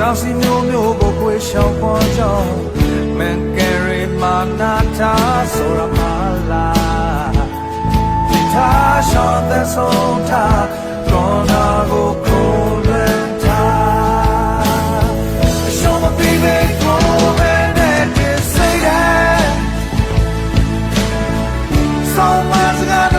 တောင်စီမျိုးမျိုးကိုခွေရှောင်ပေါ်ကြောင်းမန်ကယ်ရီမာနာတာဆိုရမလာဒီသားရှောင်းတဲ့ဆုံးတာကောနာကိုခိုးလွယ်တာရှောင်းမပြီးပဲကိုပဲ Someone's got